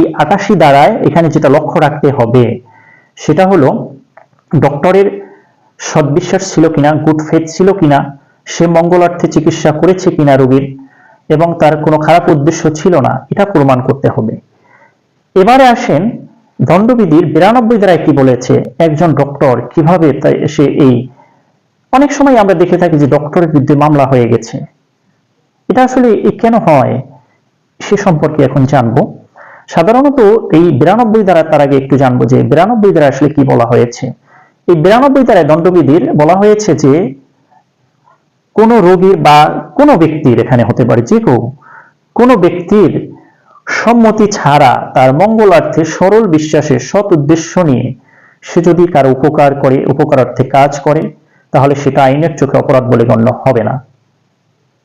এই আটাশি দ্বারায় এখানে যেটা লক্ষ্য রাখতে হবে, সেটা হলো ডক্টরের সদ্বিশ্বাস ছিল কিনা গুড ফেথ ছিল কিনা, সে মঙ্গলার্থে চিকিৎসা করেছে কিনা রোগীর, এবং তার কোনো খারাপ উদ্দেশ্য ছিল না, এটা প্রমাণ করতে হবে। এবারে আসেন দণ্ডবিধির বিরানব্বই দ্বারায় কি বলেছে, একজন ডক্টর কীভাবে সে এই, অনেক সময় আমরা দেখে থাকি যে ডক্টরের বিরুদ্ধে মামলা হয়ে গেছে। এটা আসলে কেন হয়, সে সম্পর্কে এখন জানব। সাধারণত এই বিরানব্বই দ্বারা তার আগে একটু জানব যে বিরানব্বই দ্বারা আসলে কি বলা হয়েছে? এই বিরানব্বই দ্বারায় দণ্ডবিধির বলা হয়েছে যে কোন রোগীর বা কোন ব্যক্তির এখানে হতে পারে যে কেউ কোন ব্যক্তির সম্মতি ছাড়া তার মঙ্গলার্থে সরল বিশ্বাসে সৎ উদ্দেশ্য নিয়ে সে যদি কারও উপকার করে, উপকারার্থে কাজ করে, তাহলে সেটা আইনের চোখে অপরাধ বলে গণ্য হবে না।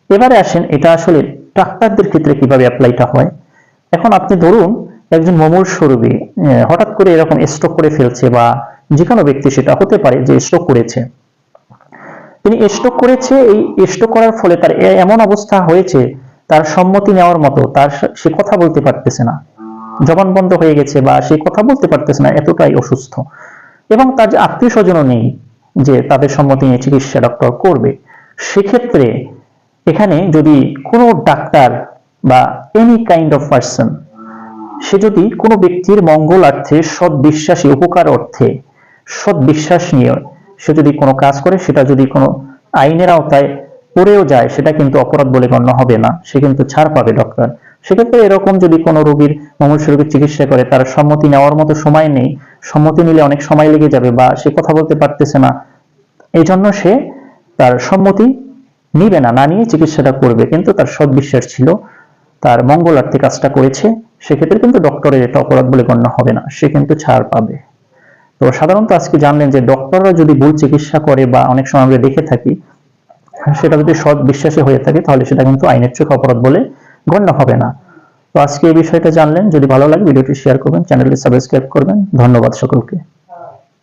এবারে আসেন, এটা আসলে ডাক্তারদের ক্ষেত্রে কীভাবে অ্যাপ্লাইটা হয়? এখন আপনি ধরুন একজন মমূল স্বরূপে হঠাৎ করে এরকম স্ট্রোক করে ফেলছে বা যে কোনো ব্যক্তি সেটা হতে পারে যে স্ট্রোক করেছে। তিনি স্ট্রোক করেছে, এই স্ট্রোক করার ফলে তার এমন অবস্থা হয়েছে, তার সম্মতি নেওয়ার মতো, তার সে কথা বলতে পারতেছে না। জবান বন্ধ হয়ে গেছে বা সে কথা বলতে পারতেছে না, এতটাই অসুস্থ। এবং তার যে আত্মীয় স্বজনও নেই যে তাদের সম্মতি নিয়ে চিকিৎসা ডক্টর করবে। সেক্ষেত্রে এখানে যদি কোনো ডাক্তার বা এনি কাইন্ড অফ পার্সন সে যদি কোনো ব্যক্তির মঙ্গলার্থে সৎ বিশ্বাসী উপকার অর্থে সৎ বিশ্বাস নিয়ে সে যদি কোনো কাজ করে, সেটা যদি কোনো আইনের আওতায় পড়েও যায়, সেটা কিন্তু অপরাধ বলে গণ্য হবে না, সে কিন্তু ছাড় পাবে ডক্টর সেক্ষেত্রে এরকম যদি কোনো রোগীর মঙ্গল রোগীর চিকিৎসা করে, তার সম্মতি নেওয়ার মতো সময় নেই, সম্মতি নিলে অনেক সময় লেগে যাবে বা সে কথা বলতে পারতেছে না এই জন্য সে তার সম্মতি নিবে না না নিয়ে চিকিৎসাটা করবে, কিন্তু তার সদ্বিশ্বাস ছিল তার মঙ্গলার্থে কাজটা করেছে, সেক্ষেত্রে কিন্তু ডক্টরের এটা অপরাধ বলে গণ্য হবে না, সে কিন্তু ছাড় পাবে। তো সাধারণত আজকে জানলেন যে ডক্টররা যদি ভুল চিকিৎসা করে বা অনেক সময় আমরা দেখে থাকি, সেটা যদি সৎ বিশ্বাসী হয়ে থাকে, তাহলে সেটা কিন্তু আইনের চোখে অপরাধ বলে গণ্য হবে না। তো আজকে এই বিষয়টা জানলেন, যদি ভালো লাগে ভিডিওটি শেয়ার করবেন, চ্যানেলটি সাবস্ক্রাইব করবেন। ধন্যবাদ সকলকে।